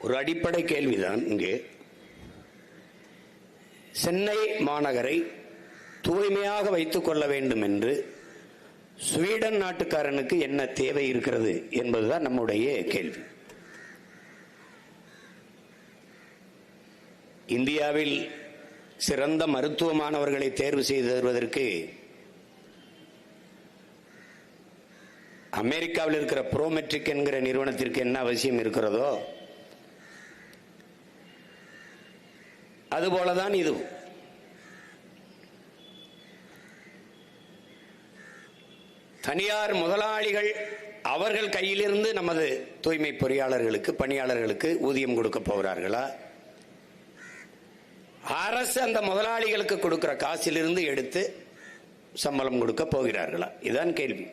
ஒரு அடிப்படை கேள்விதான் இங்கே. சென்னை மாநகரை தூய்மையாக வைத்துக் கொள்ள வேண்டும் என்று ஸ்வீடன் நாட்டுக்காரனுக்கு என்ன தேவை இருக்கிறது என்பதுதான் நம்முடைய கேள்வி. இந்தியாவில் சிறந்த மருத்துவ மாணவர்களை தேர்வு செய்து தருவதற்கு அமெரிக்காவில் இருக்கிற புரோமெட்ரிக் என்கிற நிறுவனத்திற்கு என்ன அவசியம் இருக்கிறதோ அதுபோலதான் இது. தனியார் முதலாளிகள் அவர்கள் கையிலிருந்து நமது தூய்மை பொறியாளர்களுக்கு பணியாளர்களுக்கு ஊதியம் கொடுக்க போகிறார்களா? அரசு அந்த முதலாளிகளுக்கு கொடுக்கிற காசிலிருந்து எடுத்து சம்பளம் கொடுக்க போகிறார்களா? இதுதான் கேள்வி.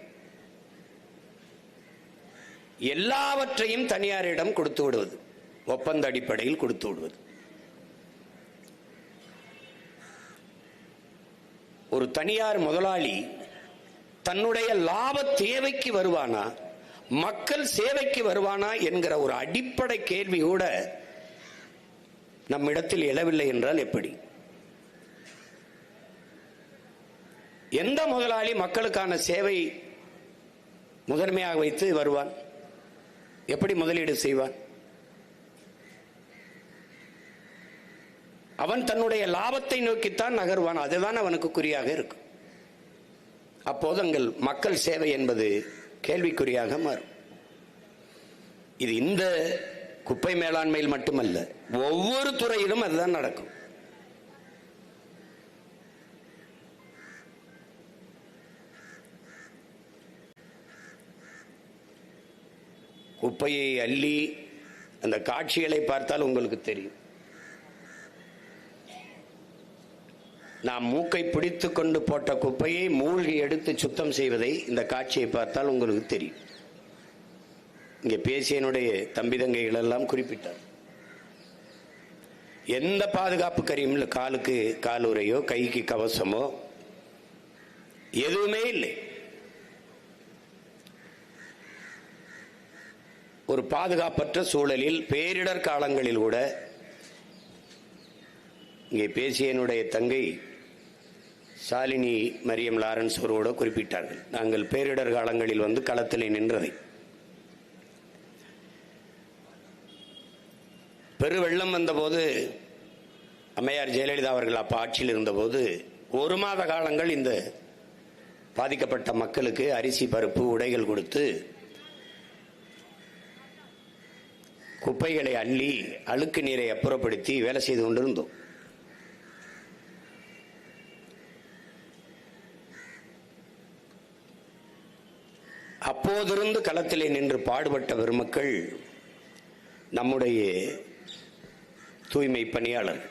எல்லாவற்றையும் தனியாரிடம் கொடுத்து விடுவது ஒப்பந்த அடிப்படையில் கொடுத்து விடுவது. ஒரு தனியார் முதலாளி தன்னுடைய லாப தேவைக்கு வருவானா மக்கள் சேவைக்கு வருவானா என்கிற ஒரு அடிப்படை கேள்வி கூட நம்மிடத்தில் எழவில்லை என்றால் எப்படி? எந்த முதலாளி மக்களுக்கான சேவை முதன்மையாக வைத்து வருவான்? எப்படி முதலீடு செய்வான்? அவன் தன்னுடைய லாபத்தை நோக்கித்தான் நகர்வான். அதுதான் அவனுக்கு குறியாக இருக்கும். அப்போது அங்கள் மக்கள் சேவை என்பது கேள்விக்குறியாக மாறும். இது இந்த குப்பை மேலாண்மையில் மட்டுமல்ல ஒவ்வொரு துறையிலும் அதுதான் நடக்கும். குப்பையை அள்ளி அந்த காட்சிகளை பார்த்தால் உங்களுக்கு தெரியும். நாம் மூக்கை பிடித்து கொண்டு போட்ட குப்பையை மூழ்கி எடுத்து சுத்தம் செய்வதை இந்த காட்சியை பார்த்தால் உங்களுக்கு தெரியும். இங்கே பேசியனுடைய தம்பி தங்கைகள் எல்லாம் குறிப்பிட்டார். எந்த பாதுகாப்பு கரியும் இல்லை. காலுக்கு காலுறையோ கைக்கு கவசமோ எதுவுமே இல்லை. ஒரு பாதுகாப்பற்ற சூழலில் பேரிடர் காலங்களில் கூட இங்கே பேசியனுடைய தங்கை ஷாலினி மரியம் லாரன்ஸ் அவரோட குறிப்பிட்டார்கள். நாங்கள் பேரிடர் காலங்களில் வந்து களத்தில் நின்றதை. பெருவெள்ளம் வந்தபோது அம்மையார் ஜெயலலிதா அவர்கள் அப்போ ஆட்சியில் இருந்தபோது ஒரு மாத காலங்கள் இந்த பாதிக்கப்பட்ட மக்களுக்கு அரிசி பருப்பு உடைகள் கொடுத்து குப்பைகளை அள்ளி அழுக்கு நீரை அப்புறப்படுத்தி வேலை செய்து கொண்டிருந்தோம். அப்போதிருந்து களத்திலே நின்று பாடுபட்ட பெருமக்கள் நம்முடைய தூய்மை பணியாளர்.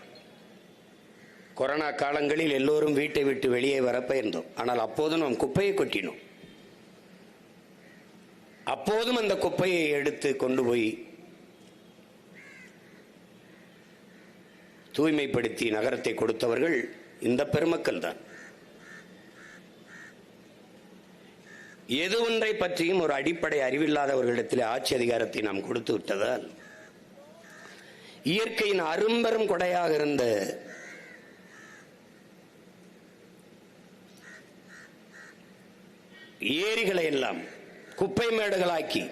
கொரோனா காலங்களில் எல்லோரும் வீட்டை விட்டு வெளியே வர ஆனால் அப்போதும் நாம் குப்பையை கொட்டினோம். அப்போதும் அந்த குப்பையை எடுத்து கொண்டு போய் தூய்மைப்படுத்தி நகரத்தை கொடுத்தவர்கள் இந்த பெருமக்கள் தான் எது ஒன்றை பற்றியும் ஒரு அடிப்படை அறிவில்லாதவர்களிடத்தில் ஆட்சி அதிகாரத்தை நாம் கொடுத்து விட்டதால் இயற்கையின் அரும்பெரும் கொடையாக இருந்த ஏரிகளை எல்லாம் குப்பை மேடுகளாக்கி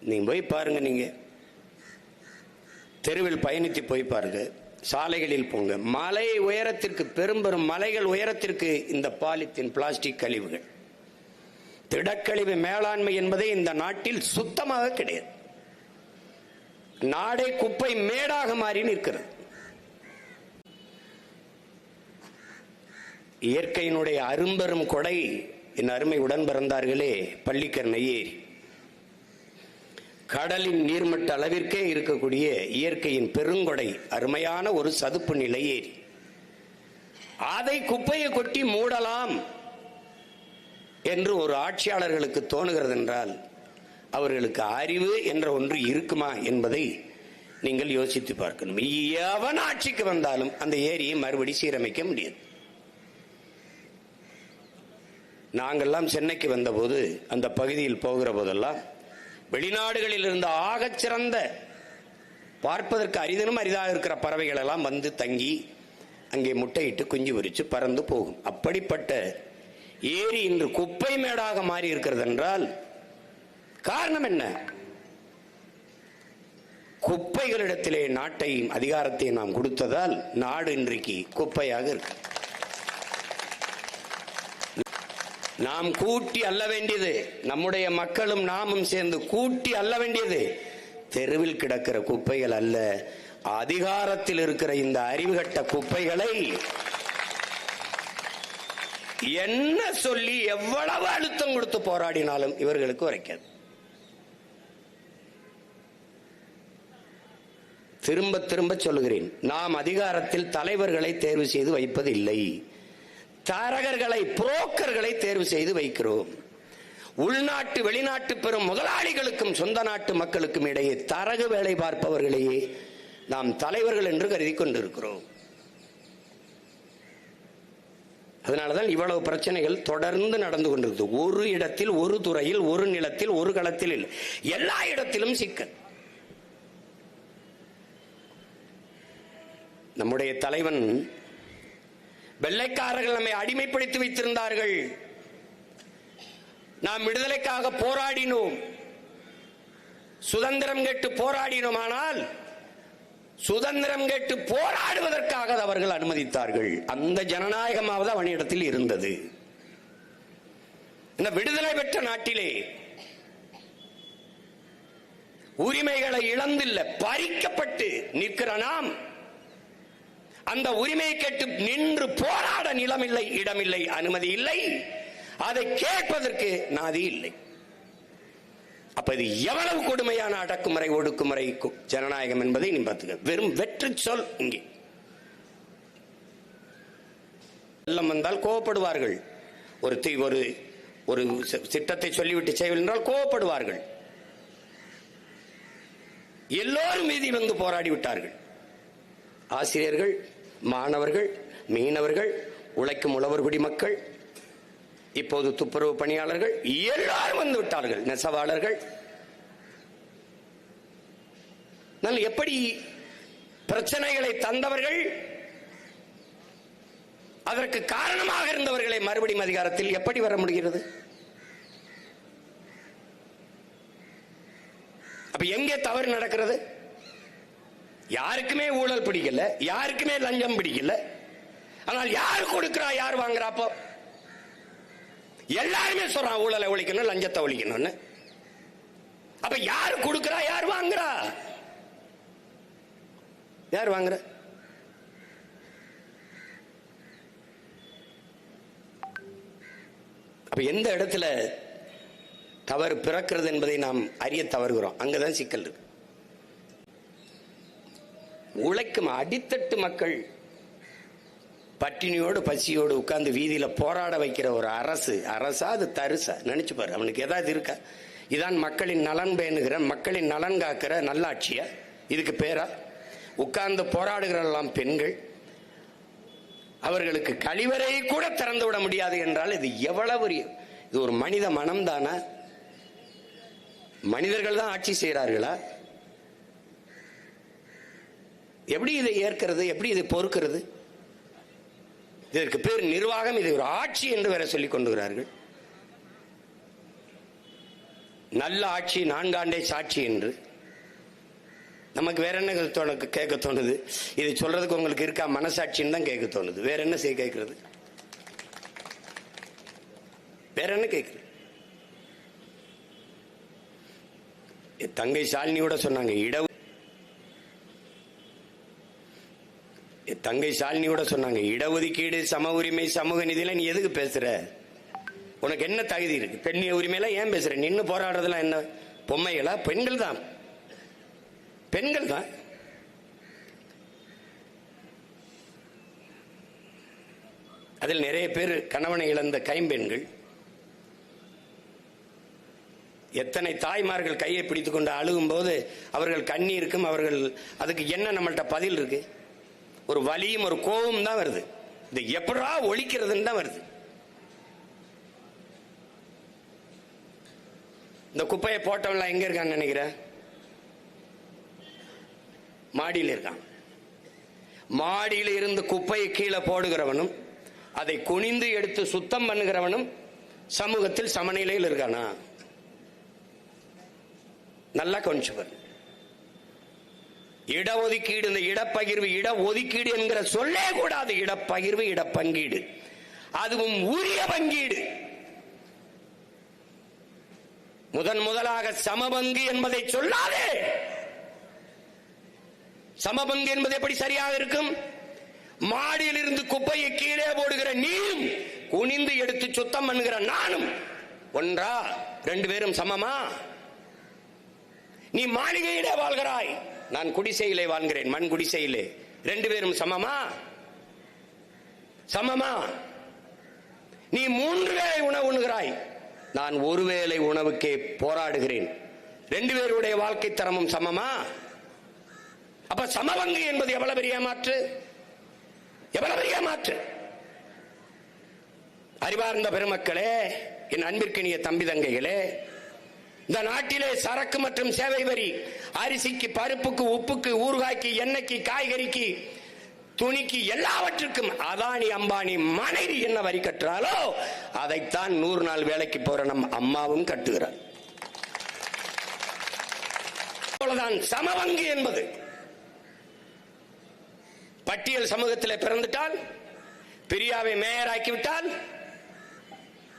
நீங்க போய் பாருங்க நீங்க. தெருவில் பயணித்து போய் பாருங்க. சாலைகளில் போங்க. மலை உயரத்திற்கு பெரும் பெரும் மலைகள் உயரத்திற்கு இந்த பாலித்தீன் பிளாஸ்டிக் கழிவுகள். திடக்கழிவு மேலாண்மை என்பதே இந்த நாட்டில் சுத்தமாக கிடையாது. நாடே குப்பை மேடாக மாறி நிற்கிறது. இயற்கையினுடைய அரும்பெரும் கொடை என் அருமை உடன் பிறந்தார்களே பள்ளிக்கர் ஏரி. கடலின் நீர்மட்ட அளவிற்கே இருக்கக்கூடிய இயற்கையின் பெருங்கொடை அருமையான ஒரு சதுப்பு நிலை ஏரி அதை குப்பையை கொட்டி மூடலாம் என்று ஒரு ஆட்சியாளர்களுக்கு தோணுகிறது என்றால் அவர்களுக்கு அறிவு என்ற ஒன்று இருக்குமா என்பதை நீங்கள் யோசித்து பார்க்கணும். எவன் ஆட்சிக்கு வந்தாலும் அந்த ஏரியை மறுபடி சீரமைக்க முடியாது. நாங்கள்லாம் சென்னைக்கு வந்தபோது அந்த பகுதியில் போகிற போதெல்லாம் வெளிநாடுகளில் இருந்த ஆகச் சிறந்த பார்ப்பதற்கு அரிதனும் அரிதாக இருக்கிற பறவைகள் எல்லாம் வந்து தங்கி அங்கே முட்டையிட்டு குஞ்சு பொரித்து பறந்து போகும். அப்படிப்பட்ட ஏரி இன்று குப்பை மேடாக மாறி இருக்கிறது என்றால் காரணம் என்ன? குப்பைகளிடத்திலே நாட்டையும் அதிகாரத்தையும் நாம் கொடுத்ததால் நாடு இன்றைக்கு குப்பையாக இருக்கு. நாம் கூட்டி அல்ல வேண்டியது. நம்முடைய மக்களும் நாமும் சேர்ந்து கூட்டி அல்ல வேண்டியது. தெருவில் கிடக்கிற குப்பைகள் அல்ல. அதிகாரத்தில் இருக்கிற இந்த அறிவுகட்ட குப்பைகளை என்ன சொல்லி எவ்வளவு அழுத்தம் கொடுத்து போராடினாலும் இவர்களுக்கு உரைக்காது. திரும்ப திரும்ப சொல்லுகிறேன். நாம் அதிகாரத்தில் தலைவர்களை தேர்வு செய்து வைப்பதில்லை தரகர்களை புரோக்கர்களை தேர்வு செய்து வைக்கிறோம். உள்நாட்டு வெளிநாட்டு பெறும் முதலாளிகளுக்கும் சொந்த நாட்டு மக்களுக்கும் இடையே தரகு வேலை பார்ப்பவர்களையே நாம் தலைவர்கள் என்று கருதி கொண்டிருக்கிறோம். அதனாலதான் இவ்வளவு பிரச்சனைகள் தொடர்ந்து நடந்து கொண்டிருக்கு ஒரு இடத்தில் ஒரு துறையில் ஒரு நிலத்தில் ஒரு களத்தில் இல்லை. எல்லா இடத்திலும் சிக்கல். நம்முடைய தலைவன் வெள்ளைக்காரர்கள் நம்மை அடிமைப்படுத்தி வைத்திருந்தார்கள். நாம் விடுதலைக்காக போராடினோம். சுதந்திரம் கேட்டு போராடினோம். ஆனால் சுதந்திரம் கேட்டு போராடுவதற்காக அவர்கள் அனுமதித்தார்கள். அந்த ஜனநாயகமாவது அவனிடத்தில் இருந்தது. இந்த விடுதலை பெற்ற நாட்டிலே உரிமைகளை இழந்தில்லை பறிக்கப்பட்டு நிற்கிற நாம் அந்த உரிமையை கேட்டு நின்று போராட நிலமில்லை இடமில்லை அனுமதி இல்லை. அதை கேட்பதற்கு நாதி இல்லை. அப்ப இது எவ்வளவு கொடுமையான அடக்குமுறை ஒடுக்குமுறை ஜனநாயகம் என்பதை நீ பார்த்துக்க. வெறும் வெற்றி சொல் இங்கே. வெள்ளம் வந்தால் கோவப்படுவார்கள். ஒரு தீ ஒரு ஒரு திட்டத்தை சொல்லிவிட்டு செய்யவில்லை என்றால் கோவப்படுவார்கள். எல்லோரும் மீதி வந்து போராடி விட்டார்கள் ஆசிரியர்கள் மாணவர்கள் மீனவர்கள் உழைக்கும் உழவர்குடி மக்கள் இப்போது துப்புரவு பணியாளர்கள் எல்லாரும் வந்து விட்டார்கள். நெசவாளர்கள். எப்படி பிரச்சனைகளை தந்தவர்கள் அதற்கு காரணமாக இருந்தவர்களை மறுபடியும் அதிகாரத்தில் எப்படி வர முடிகிறது? அப்ப எங்கே தவறு நடக்கிறது? யாருக்குமே ஊழல் பிடிக்கல யாருக்குமே லஞ்சம் பிடிக்கல. ஆனால் யார் கொடுக்கிறா யார் வாங்குறா அப்போ? எல்லாருமே சொல்றான் ஊழலை ஒழிக்கணும் லஞ்சத்தை ஒழிக்கணும்னு. அப்ப யார் கொடுக்கிறா யார் வாங்குறா? யார் வாங்குற? அப்ப எந்த இடத்துல தவறு பிறக்கிறது என்பதை நாம் அறிய தவறுகிறோம். அங்கதான் சிக்கல் இருக்கு. உழைக்கும் அடித்தட்டு மக்கள் பட்டினியோடு பசியோடு உட்கார்ந்து வீதியில் போராட வைக்கிற ஒரு அரசு அரசா அது தருசா? நினைச்சு பாரு அவனுக்கு ஏதாவது இருக்கா? இதான் மக்களின் நலன் பேணுகிற மக்களின் நலன் காக்கிற நல்லாட்சியா? இதுக்கு பேரா? உட்கார்ந்து போராடுகிறெல்லாம் பெண்கள். அவர்களுக்கு கழிவறையை கூட திறந்து விட முடியாது என்றால் இது எவ்வளவு இது ஒரு மனித மனம் தானா மனிதர்கள் தான் ஆட்சி செய்கிறார்களா? எப்படி இதை ஏற்கிறது? எப்படி இதை பொறுக்கிறது? இதற்கு பேர் நிர்வாகம். இது ஒரு ஆட்சி என்று வேற சொல்லிக் கொண்டுகிறார்கள். நல்ல ஆட்சி நான்காண்டே சாட்சி என்று. நமக்கு வேற என்ன தோணு கேட்க தோணுது? இது சொல்றதுக்கு உங்களுக்கு இருக்கா மனசாட்சின்னு தான் கேட்க தோணுது. வேற என்ன செய்ய கேட்கறது? வேற என்ன கேட்குறது? தங்கை ஷாலினி கூட சொன்னாங்க இட தங்கை ஷாலினி கூட சொன்னாங்க இடஒதுக்கீடு சம உரிமை சமூக நிதியில நீ எதுக்கு பேசுற? உனக்கு என்ன தகுதி இருக்கு? பெண்ணிய உரிமையில ஏன் பேசுற? நின்று போராடுறதுலாம் என்ன? பொம்மைகளா? பெண்கள் தான். பெண்கள் தான். அதில் நிறைய பேர் கணவனை இழந்த கைம்பெண்கள். எத்தனை தாய்மார்கள் கையை பிடித்துக்கொண்டு அழுகும் போது அவர்கள் கண்ணீருக்கும் அவர்கள் அதுக்கு என்ன நம்மள்கிட்ட பதில் இருக்குது ஒரு வலியும் ஒரு கோபம் தான் வருது. இது எப்படா ஒழிக்கிறதுன்னு தான் வருது. இந்த குப்பையை போட்டவன்லாம் எங்க இருக்கான்னு நினைக்கிறேன் மாடியில் இருக்கான். மாடியில் இருந்து குப்பையை கீழே போடுகிறவனும் அதை குனிந்து எடுத்து சுத்தம் பண்ணுகிறவனும் சமூகத்தில் சமநிலையில் இருக்கானா? நல்லா கவனிச்சு பாருங்க இடஒதுக்கீடு இந்த இடப்பகிர்வு இட ஒதுக்கீடு என்கிற சொல்லே கூடாது. இடப்பகிர்வு இடப்பங்கீடு. அதுவும் உரிய பங்கீடு. முதன் முதலாக சமபங்கு என்பதை சொல்லாதே. சமபங்கு என்பது எப்படி சரியாக இருக்கும்? மாடியில் இருந்து குப்பையை கீழே போடுகிற நீயும் குனிந்து எடுத்து சுத்தம் பண்ணுகிற நானும் ஒன்றா ரெண்டு பேரும் சமமா? நீ மாளிகையிலே வாழ்கிறாய். நான் குடிசையிலே வாழ்கிறேன் மண் குடிசையிலே. ரெண்டு பேரும் சமமா? சமமா? நீ மூன்று வேளை உணவு உண்கிறாய் நான் ஒருவேளை உணவுக்கே போராடுகிறேன். ரெண்டு பேருடைய வாழ்க்கை தரமும் சமமா? அப்ப சமபங்கு என்பது எவ்வளவு பெரிய மாற்று? எவ்வளவு பெரிய மாற்று? அறிவார்ந்த பெருமக்களே என் அன்பிற்கினிய தம்பி தங்கைகளே இந்த நாட்டிலே சரக்கு மற்றும் சேவை வரி அரிசிக்கு பருப்புக்கு உப்புக்கு ஊறுகாய்க்கு எண்ணெய்க்கு காய்கறிக்கு துணிக்கு எல்லாவற்றுக்கும் அதானி அம்பானி மனைவி என்ன வரி கட்டுறாலோ அதைத்தான் நூறு நாள் வேலைக்கு போற நம் அம்மாவும் கட்டுகிறார் அவ்வளவுதான். சமவங்கு என்பது. பட்டியல் சமூகத்தில் பிறந்துட்டால் பிரியாவை மேயராக்கிவிட்டால்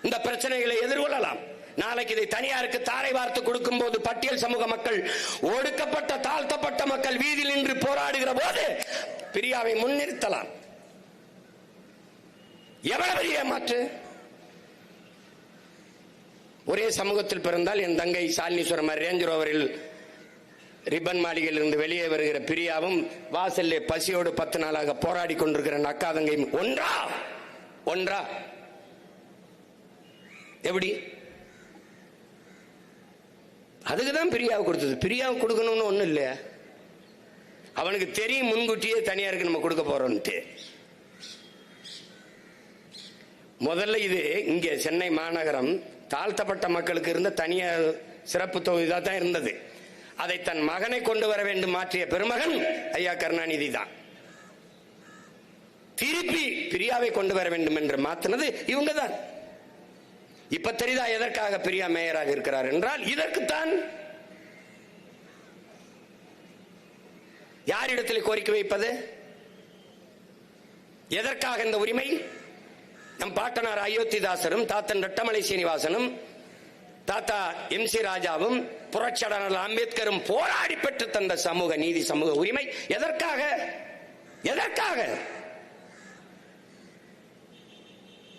இந்த பிரச்சனைகளை எதிர்கொள்ளலாம். நாளைக்கு இதை தனியாருக்கு தாரை வார்த்து கொடுக்கும் போது பட்டியல் சமூக மக்கள் ஒடுக்கப்பட்ட தாழ்த்தப்பட்ட மக்கள் வீதியில் நின்று போராடுகிற போது பிரியாவை முன்னிறுத்தலாம். எவ்வளவு பெரிய மாற்று ஒரே சமூகத்தில் பிறந்தால் என் தங்கை சாலினீஸ்வரம் ரேஞ்ச் ரோவரில் ரிப்பன் மாளிகையில் இருந்து வெளியே வருகிற பிரியாவும் வாசல்லே பசியோடு பத்து நாளாக போராடி கொண்டிருக்கிற அக்கா தங்கையும் ஒன்றா? ஒன்றா? எப்படி? அதுக்கு தான் பிரியாவை கொடுத்தது. பிரியாவை கொடுக்கணும்னு ஒன்றும் இல்ல அவனுக்கு தெரியும் முன்கூட்டியே தனியாருக்கு நம்ம கொடுக்க போறோம்ட்டு முதல்ல இது இங்க சென்னை மாநகரம் தாழ்த்தப்பட்ட மக்களுக்கு இருந்த தனியார் சிறப்பு தொகுதி தான் இருந்தது. அதை தன் மகனை கொண்டு வர வேண்டும் மாற்றிய பெருமகன் ஐயா கருணாநிதி தான். திருப்பி பிரியாவை கொண்டு வர வேண்டும் என்று மாத்தினது இவங்க தான் இப்ப தெரியுதா எதற்காக பிரியா மேயராக இருக்கிறார் என்றால் இதற்குத்தான். யாரிடத்தில் கோரிக்கை வைப்பது? எதற்காக இந்த உரிமை? நம் பாட்டனார் அயோத்திதாசரும் தாத்தன் ரெட்டமலை சீனிவாசனும் தாத்தா எம் சி ராஜாவும் புரட்சியாளர் அம்பேத்கரும் போராடி பெற்று தந்த சமூக நீதி சமூக உரிமை எதற்காக? எதற்காக?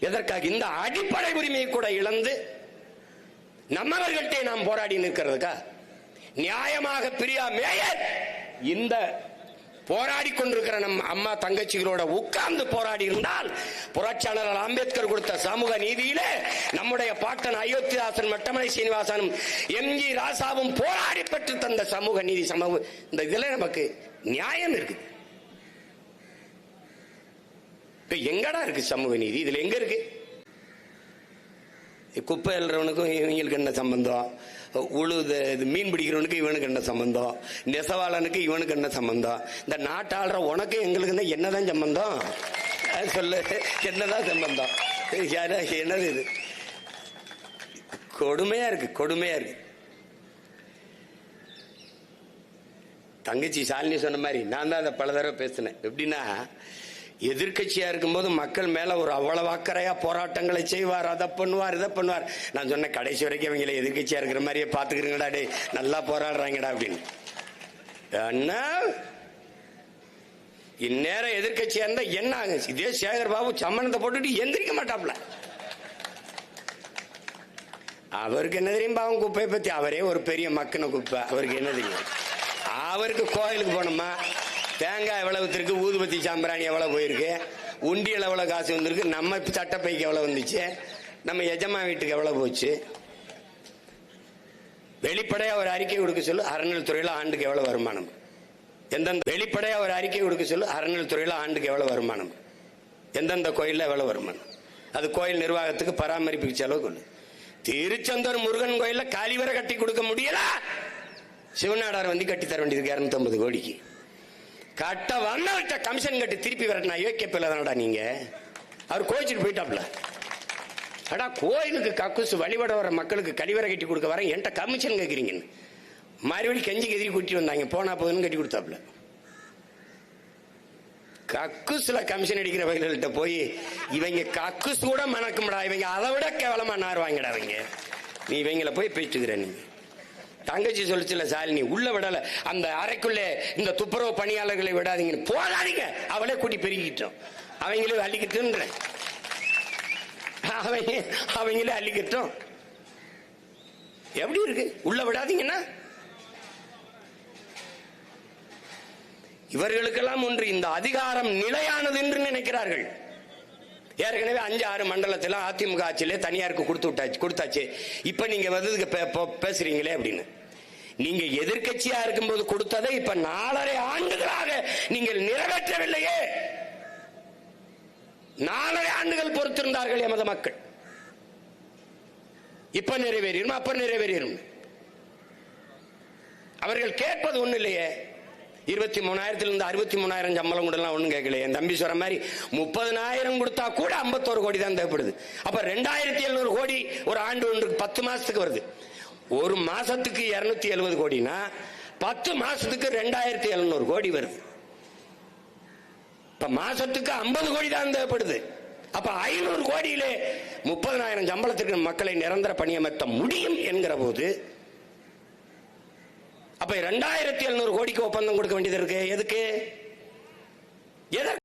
எதற்காக இந்த அடிப்படை உரிமையை கூட இழந்து நம்மவர்கள்ட்டே நாம் போராடி நிற்கிறதுக்கா? நியாயமாக பிரியா மேயர்! இந்த போராடி கொண்டிருக்கிற நம் அம்மா தங்கச்சிகளோட உட்கார்ந்து போராடி இருந்தால் புரட்சியாளர் அம்பேத்கர் கொடுத்த சமூக நீதியிலே நம்முடைய பாட்டன் அயோத்திதாசன் மட்டமலை சீனிவாசனும் எம்ஜி ராசாவும் போராடி பெற்று தந்த சமூக நீதி சமூக இந்த இதுல நமக்கு நியாயம் இருக்குது. இப்ப எங்கடா இருக்கு சமூக நீதி? இதுல எங்க இருக்கு? குப்பை எழுறவனுக்கும் இவங்களுக்கு என்ன சம்பந்தம்? உழுது இது மீன் பிடிக்கிறவனுக்கு இவனுக்கு என்ன சம்பந்தம்? நெசவாளனுக்கு இவனுக்கு என்ன சம்பந்தம்? இந்த நாட்டாளுற உனக்கு எங்களுக்கு தான் என்னதான் சம்பந்தம்? சொல்லு. என்னதான் சம்பந்தம்? யாரா என்னது இது? கொடுமையா இருக்கு கொடுமையா இருக்கு. தங்கச்சி சாலினி சொன்ன மாதிரி நான் தான் அதை பல தடவை பேசினேன். எப்படின்னா எதிர்க்கட்சியா இருக்கும்போது மக்கள் மேல ஒரு அவ்வளவு அக்கறையா போராட்டங்களை செய்வார் அதை பண்ணுவார் இதை பண்ணுவார். நான் சொன்ன கடைசி வரைக்கும் இவங்களை எதிர்கட்சியா இருக்கிற மாதிரியே பாத்துக்கிறீங்களா டே நல்லா போராடுறாங்கடா அப்படின்னு. என்ன? இந்நேரம் எதிர்கட்சியா இருந்தா என்ன ஆகும் இதே சேகர் பாபு சம்மணத்தை போட்டுட்டு எந்திரிக்க மாட்டாப்ல. அவருக்கு என்ன தெரியும் பாவம் குப்பையை பத்தி? அவரே ஒரு பெரிய மக்கின குப்பை. அவருக்கு என்ன தெரியும்? அவருக்கு கோயிலுக்கு போனோமா தேங்காய் எவ்வளோ இருக்கு ஊதுபத்தி சாம்பிராணி எவ்வளோ போயிருக்கு? உண்டியல் எவ்வளோ காசு வந்திருக்கு? நம்ம சட்டப்பைக்கு எவ்வளோ வந்துச்சு? நம்ம எஜமா வீட்டுக்கு எவ்வளோ போச்சு? வெளிப்படையாக ஒரு அறிக்கை கொடுக்க சொல்லு அறநிலைத்துறையில ஆண்டுக்கு எவ்வளோ வருமானம்? எந்தெந்த வெளிப்படையாக ஒரு அறிக்கை கொடுக்க சொல்லு அறநிலைத்துறையில ஆண்டுக்கு எவ்வளோ வருமானம்? எந்தெந்த கோயில்ல எவ்வளோ வருமானம்? அது கோயில் நிர்வாகத்துக்கு பராமரிப்புக்கு செலவு கொள்ளு. திருச்செந்தூர் முருகன் கோயிலில் காலிவரை கட்டி கொடுக்க முடியல? சிவநாடார் வந்து கட்டி தர வேண்டியது இரநூத்தம்பது கோடிக்கு. கட்ட வந்தவர்கிட்ட கமிஷன் கட்டி திருப்பி வரட்டா யோக்கிய பிள்ளை தானடா நீங்க? அவர் கோச்சிட்டு போயிட்டாப்ல அடா கோயிலுக்கு கக்குசு வழிபட வர மக்களுக்கு கழிவறை கட்டி கொடுக்க வர என்கிட்ட கமிஷன் கேட்குறீங்கன்னு மறுபடி கெஞ்சி கெதிரி கூட்டி வந்தாங்க. போனா போதுன்னு கட்டி கொடுத்தாப்புல. கக்குஸ்ல கமிஷன் அடிக்கிற வகைகள்கிட்ட போய் இவங்க கக்குஸ் கூட மணக்கும்டா. இவங்க அதை விட கேவலமா நாருவாங்கடா இவங்க. நீ இவங்களை போய் பேச்சுக்கிற நீ. தங்கச்சி சொல்லிச்சுல சாலினி உள்ள விடல. அந்த அறைக்குள்ளே இந்த துப்புரவு பணியாளர்களை விடாதீங்கன்னு போகாதீங்க. அவளே கூட்டி பெருகிட்டோம் அவங்களே அள்ளிக்கிட்டுன்றேன் அவங்க அவங்களே அள்ளிக்கிட்டோம். எப்படி இருக்கு? உள்ள விடாதீங்கன்னா? இவர்களுக்கெல்லாம் ஒன்று இந்த அதிகாரம் நிலையானது என்று நினைக்கிறார்கள். ஏற்கனவே அஞ்சு ஆறு மண்டலத்தில் அதிமுக ஆட்சியிலே தனியாருக்கு கொடுத்து விட்டாச்சு கொடுத்தாச்சு. இப்போ நீங்கள் வந்து பே- பேசுறீங்களே அப்படின்னு. நீங்க எதிர்கட்சியா இருக்கும்போது கொடுத்ததை இப்ப நாலரை ஆண்டுகளாக நீங்கள் நிறைவேற்றவில்லையே. நாலரை ஆண்டுகள் பொறுத்திருந்தார்கள் எமது மக்கள். இப்ப நிறைவேறிடும் அப்ப நிறைவேறிடும் அவர்கள் கேட்பது ஒண்ணு இல்லையே. இருபத்தி மூணாயிரத்துல இருந்து அறுபத்தி மூணாயிரம் சம்பளம் கூட ஒண்ணும் கேட்கல என் தம்பி சொல்ற மாதிரி முப்பதனாயிரம் கொடுத்தா கூட ஐம்பத்தோரு கோடி தான் தேவைப்படுது. அப்ப ரெண்டாயிரத்தி எழுநூறு கோடி ஒரு ஆண்டு ஒன்றுக்கு பத்து மாசத்துக்கு வருது. ஒரு மாசத்துக்கு இருநூத்தி எழுபது கோடினா பத்து மாசத்துக்கு ரெண்டாயிரத்தி எழுநூறு கோடி வருது. இப்ப மாசத்துக்கு ஐம்பது கோடி தான் தேவைப்படுது. அப்ப ஐநூறு கோடியிலே முப்பதனாயிரம் சம்பளத்திற்கு மக்களை நிரந்தர பணியமர்த்த முடியும் என்கிற போது அப்ப ரெண்டாயிரத்தி எழுநூறு கோடிக்கு ஒப்பந்தம் கொடுக்க வேண்டியது இருக்கு எதுக்கு? எதற்கு?